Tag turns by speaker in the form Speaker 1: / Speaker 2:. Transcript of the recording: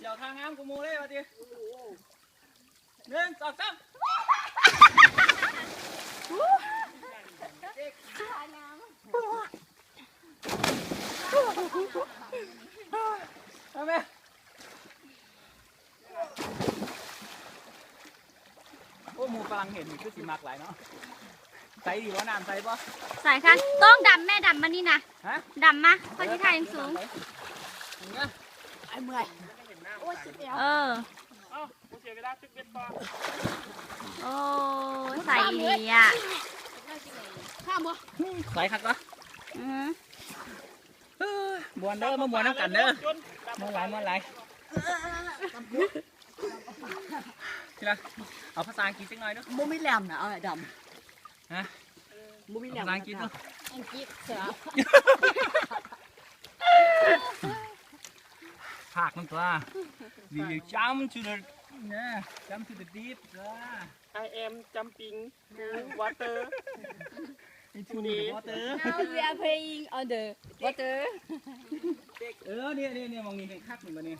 Speaker 1: เดี๋
Speaker 2: ยวทางงามกูมูเลยมาดิหนึ่งสองสามทำไมโอ้หมูฝรั่งเห็นคือสีมักหลายเนาะ ใส่ดีวะน้ำใส่ปะ
Speaker 1: ใส่ค่ะต้องดำแม่ดำมานี่นะ
Speaker 2: ฮะ
Speaker 1: ดำมาเพราะที่ไทยยังสูง
Speaker 2: อย่างเงี้ย
Speaker 3: ไอ้เมื่อย
Speaker 1: เออ
Speaker 4: เอ้ากูเสียเวลาตึกเบ็ดต่อ
Speaker 1: โอ้ใส่ดีอะ
Speaker 3: ข้ามบ่
Speaker 2: ใส่คักปะ
Speaker 1: อือ
Speaker 2: เฮ้ยมวนเด้อมามวนน้ำกันเด้อ
Speaker 4: จนดำ
Speaker 2: มวนหลายมวนหลายทีละเอาภาษาอังกฤษสักหน่อยเด้อ
Speaker 3: บ่มีแหลมนะเอาไอ้ด
Speaker 2: ฮะำ
Speaker 3: บ่มีแหล
Speaker 2: ภามษาอังกฤษเนาะ
Speaker 3: อังกฤษเสือ
Speaker 2: ภาคมันตัว We will jump to the เนี่ย jump to the deep จ้า
Speaker 4: ไอแอมจัมปิงทูวอเตอร์
Speaker 2: into the water
Speaker 3: Now we are playing on the water
Speaker 2: เออเนี่ยเนี่ยเนี่ยมองนี่เห็นคักหนึ่งมาเนี่ย